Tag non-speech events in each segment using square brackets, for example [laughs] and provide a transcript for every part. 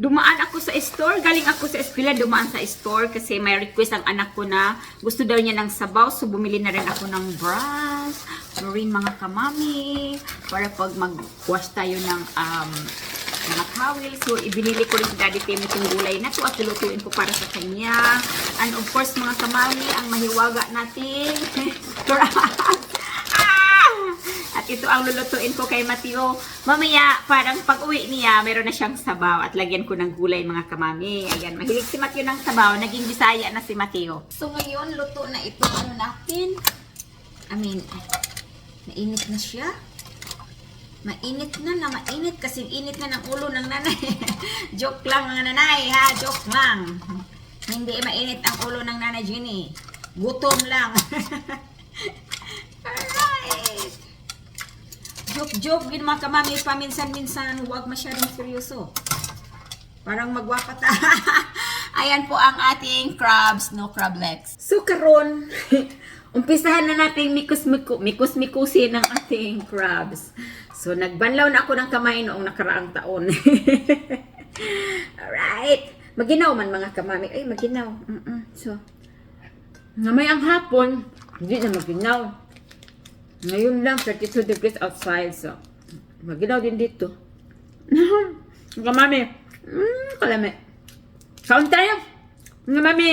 Dumaan ako sa store, galing ako sa eskwela, dumaan sa store kasi may request ang anak ko na gusto daw niya ng sabaw, so bumili na rin ako ng brush, rin mga kamami, para pag mag-wash tayo ng um, mga towel. So, ibinili ko rin si Daddy Tim itong gulay na to at lulutuin ko para sa kanya. And of course, mga kamami, ang mahiwaga natin. [laughs] Ito ang lulutuin ko kay Mateo. Mamaya, parang pag uwi niya, meron na siyang sabaw at lagyan ko ng gulay mga kamami. Ayan, mahilig si Mateo ng sabaw. Naging bisaya na si Mateo. So ngayon, luto na ito ano natin. I mean, mainit na siya. Mainit na na, mainit kasi init na ng ulo ng nanay. [laughs] Joke lang mga nanay ha, joke lang. Hindi mainit ang ulo ng nanay Jenny. Gutom lang. [laughs] Alright. Joke-joke din mga kamami, paminsan-minsan, huwag masyadong seryoso. Parang magwapat. [laughs] Ayan po ang ating crabs, no crab legs. So karon, [laughs] umpisahan na natin mikus-miku, mikus-mikusin ng ating crabs. So nagbanlaw na ako ng kamay noong nakaraang taon. [laughs] Alright. Maginaw man mga kamami. Ay, maginaw. Mm-mm. So, Namay ang hapon, hindi na maginaw. Ngayon lang, 32 degrees outside. So, maginaw din dito. [laughs] Mga mami, mm, kalami. Kaon tayo. Mga mami.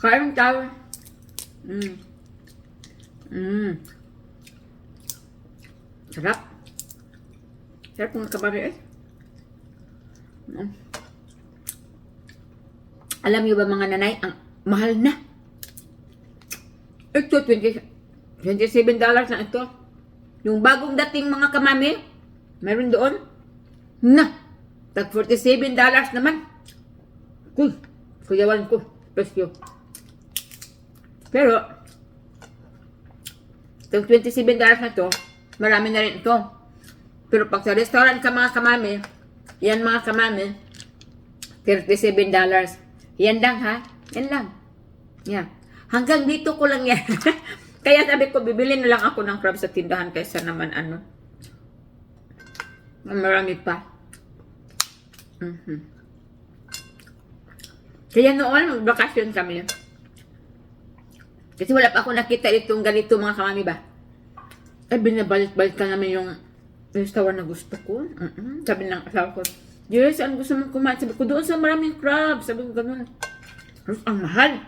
Kain tayo. Mm. Mm. Sarap. Sarap mga kabari eh. Mm. Alam niyo ba mga nanay, ang mahal na. Ito, 20, 27 dollars na ito. Yung bagong dating mga kamami, meron doon. Na, tag 47 dollars naman. Kuy, kuyawan ko, presyo. Pero, itong 27 dollars na to, marami na rin ito. Pero pag sa restaurant ka mga kamami, yan mga kamami, 37 dollars. Yan lang ha, yan lang. Yan. Hanggang dito ko lang yan. [laughs] Kaya sabi ko, bibili na lang ako ng crab sa tindahan kaysa naman ano. Marami pa. Mhm. Kaya noon, magbakasyon kami. Kasi wala pa ako nakita itong ganito mga kamami ba. Ay, binabalik-balik ka namin yung restaurant na gusto ko. Mhm. Sabi ng asawa ko, Yes, ano gusto mong kumain? Sabi ko, doon sa maraming crab. Sabi ko, ganun. Ang mahal.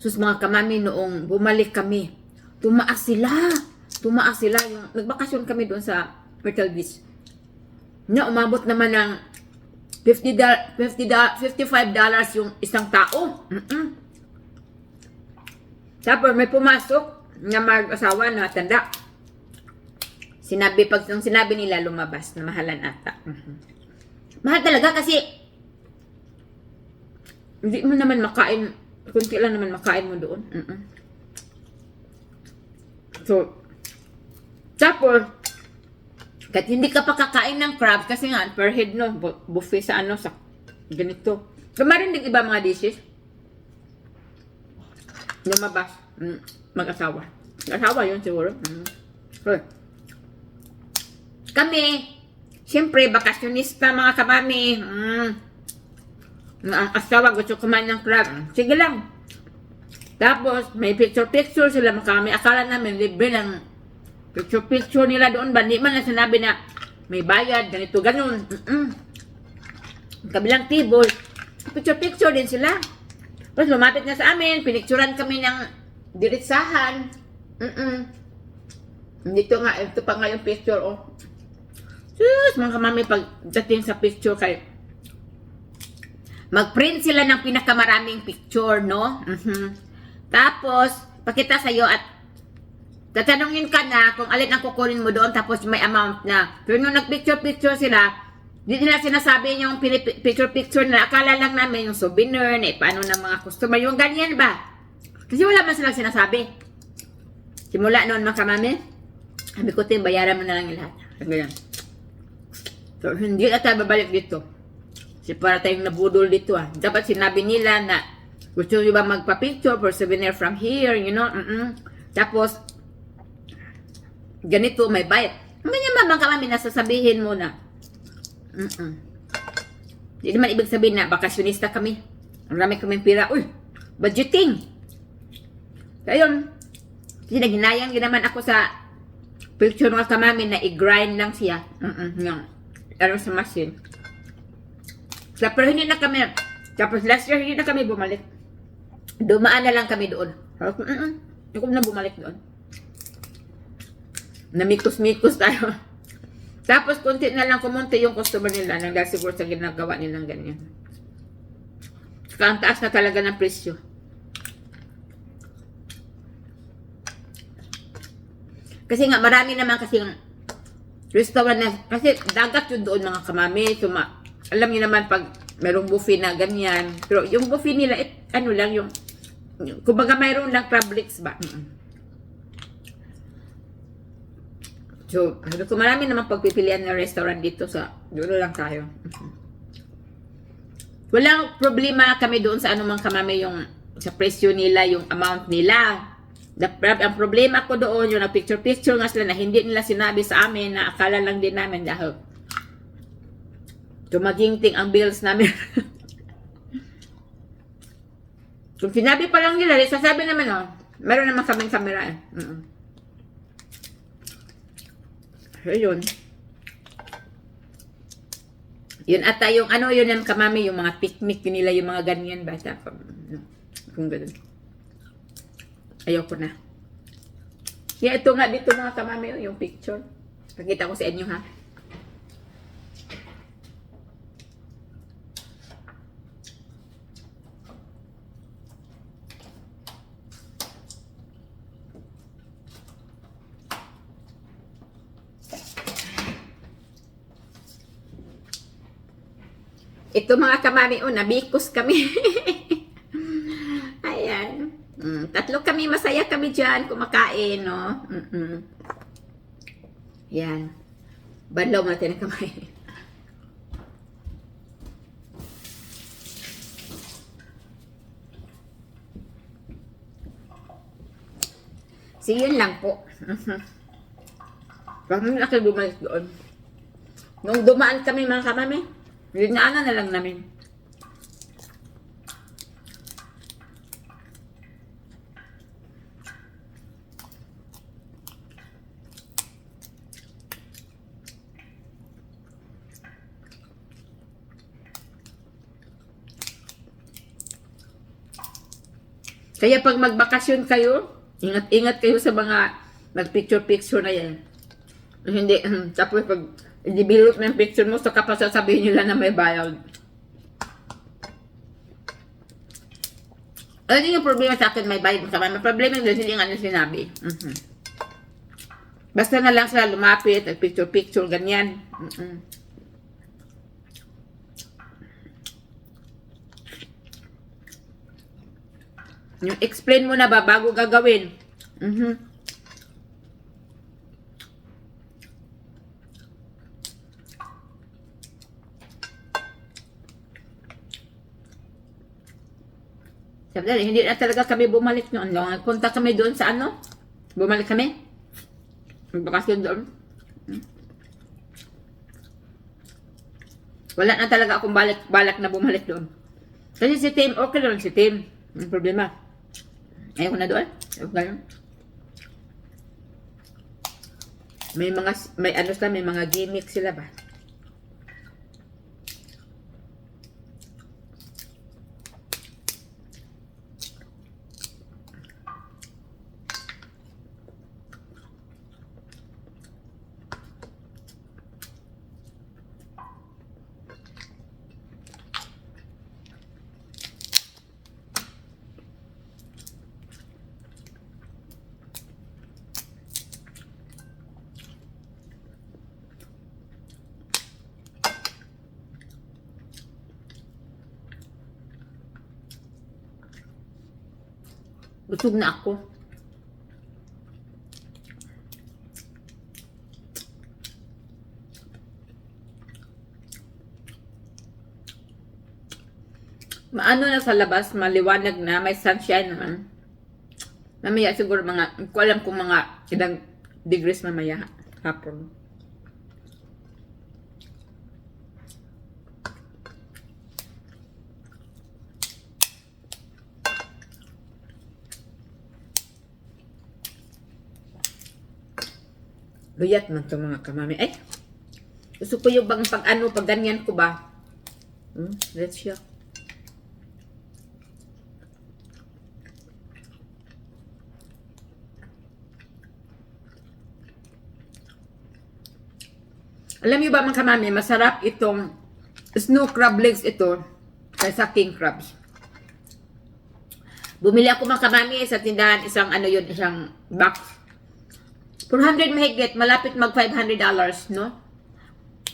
Sus mga kamami noong bumalik kami, tumaas sila. Tumaas sila. Yung, nagbakasyon kami doon sa Myrtle Beach. Na umabot naman ng 50 da- 50 da- 55 dollars yung isang tao. Mm-mm. Tapos may pumasok na mag-asawa na tanda. Sinabi, pag nung sinabi nila lumabas na mahalan ata. Mhm. Mahal talaga kasi hindi mo naman makain, kunti lang naman makain mo doon. Mm-mm. So, tapos, kahit hindi ka pa kakain ng crab, kasi nga, per head, no, bu- buffet sa ano, sa ganito. Kumarin din iba mga dishes. Lumabas, mm, mag-asawa. Mag-asawa yun siguro. Mm. Okay. Kami, siyempre, bakasyonista mga kamami. Mm. Ang asawa gusto kumain ng crab. Sige lang. Tapos, may picture-picture sila kami. Akala namin, libre ng picture-picture nila doon ba? Hindi man na sinabi na may bayad, ganito, ganun. Ang Kabilang table, picture-picture din sila. Tapos lumapit na sa amin, pinicturan kami ng diritsahan. Mm-mm. Dito nga, ito pa nga yung picture, oh. Sus, mga kamami, pagdating sa picture kay mag-print sila ng pinakamaraming picture, no? Mhm. Tapos, pakita sa'yo at tatanungin ka na kung alin ang kukunin mo doon tapos may amount na. Pero nung nag-picture-picture sila, hindi nila sinasabi yung picture-picture nila. Akala lang namin yung souvenir, na paano ng mga customer. Yung ganyan ba? Kasi wala man silang sinasabi. Simula noon mga kamami, sabi ko, bayaran mo na lang lahat. Ganyan. So, hindi na tayo babalik dito. Kasi para tayong nabudol dito ah. Dapat sinabi nila na gusto nyo ba magpa-picture for souvenir from here, you know? Mm-mm. Tapos, ganito, may bayad. Ganyan ba mga kamami, nasasabihin mo na Mm-mm. Di naman ibig sabihin na bakasyonista kami. Marami kaming pira. Uy, budgeting. So, ayun. Kasi naghinayang din naman ako sa picture mga kamami na i-grind lang siya. Mm-mm, yung, ano sa machine. So, pero hindi na kami, tapos last year hindi na kami bumalik. Dumaan na lang kami doon. Sabi ko, mm hindi ko na bumalik doon. Namikos-mikos tayo. [laughs] Tapos, konti na lang kumunti yung customer nila nang dahil siguro sa ginagawa nilang ganyan. Saka ang taas na talaga ng presyo. Kasi nga, marami naman kasi restaurant na, kasi dagat yun doon mga kamami. So, ma, alam niyo naman pag merong buffet na ganyan. Pero yung buffet nila, it, ano lang yung, yung kumbaga mayroon lang crab legs ba? Mm-mm. So, sabi ko, marami naman pagpipilian ng restaurant dito sa, doon lang tayo. Walang problema kami doon sa anumang kamami yung sa presyo nila, yung amount nila. The, ang problema ko doon, yung picture-picture nga sila na hindi nila sinabi sa amin na akala lang din namin dahil tumaginting ang bills namin. Kung sinabi pa lang nila, sasabi naman, oh, meron naman kaming camera eh. Mm-mm. So, yun. Yun ata yung ano yun yung kamami, yung mga picnic yun nila, yung mga ganyan ba? Sa, no, kung ganun. Ayaw ko na. Yeah, ito nga dito mga kamami, oh, yung picture. Pakita ko sa inyo ha. Ito mga kamami, oh, nabikos kami. [laughs] Ayan. Mm, tatlo kami, masaya kami dyan, kumakain, no? Mm-mm. Yan. Banlaw natin ang kamay. So, [laughs] yun lang po. [laughs] Parang laki bumalik doon. Nung dumaan kami mga kamami, Linaanan na lang namin. Kaya pag magbakasyon kayo, ingat-ingat kayo sa mga mag-picture-picture na yan. Hindi, [clears throat] tapos pag i-develop ng picture mo, saka pa sasabihin nila na may bayad. Ano yung problema sa akin, may bayad sa May problema yung nga nila sinabi. Mhm. Basta na lang sila lumapit, at picture-picture, ganyan. Mhm. Yung explain mo na ba bago gagawin. Mhm. Sabi hindi na talaga kami bumalik noon. Nagpunta kami doon sa ano, bumalik kami. Magbakasyon doon. Hmm. Wala na talaga akong balik, balak na bumalik doon. Kasi si Tim, okay naman si Tim. Ang problema. Ayaw na doon. Ayaw. May mga, may ano sila, may mga gimmick sila ba? Busog na ako. Maano na sa labas, maliwanag na, may sunshine naman. Mamaya siguro mga, ko alam kung mga ilang degrees mamaya hapon. Luyat man to mga kamami. Ay! Gusto ko yung bang pag ano, pag ganyan ko ba? Hmm? Let's show. Alam niyo ba mga kamami, masarap itong snow crab legs ito kaysa king crabs. Bumili ako mga kamami sa tindahan, isang ano yun, isang box. 400 mahigit, malapit mag 500 dollars, no?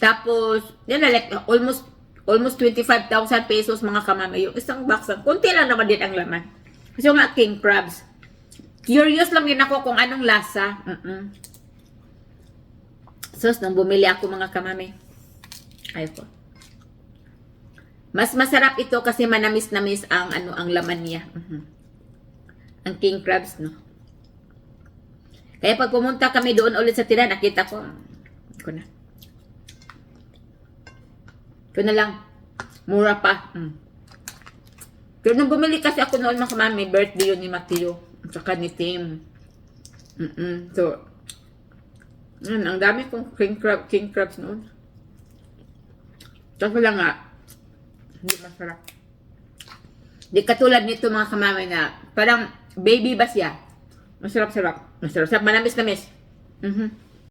Tapos, yun na, like, almost, almost 25,000 pesos mga kamami. Yung isang box, kunti lang naman din ang laman. Kasi yung nga king crabs. Curious lang din ako kung anong lasa. Mm-mm. Sus, nung bumili ako mga kamami. Ayoko. Mas masarap ito kasi manamis-namis ang ano ang laman niya. Mhm. Ang king crabs, no? Kaya pag pumunta kami doon ulit sa tira, nakita ko. Ko na. Ito na lang. Mura pa. Mm. Pero nung bumili kasi ako noon mga kamami, birthday yun ni Mateo. At saka ni Tim. Mm-mm. So, yun, ang dami kong king, crab, king crabs noon. Tapos lang nga, hindi masarap. Di katulad nito mga kamamay na parang baby ba siya? Masarap-sarap. Masarap-sarap. Manamis-namis. Mhm.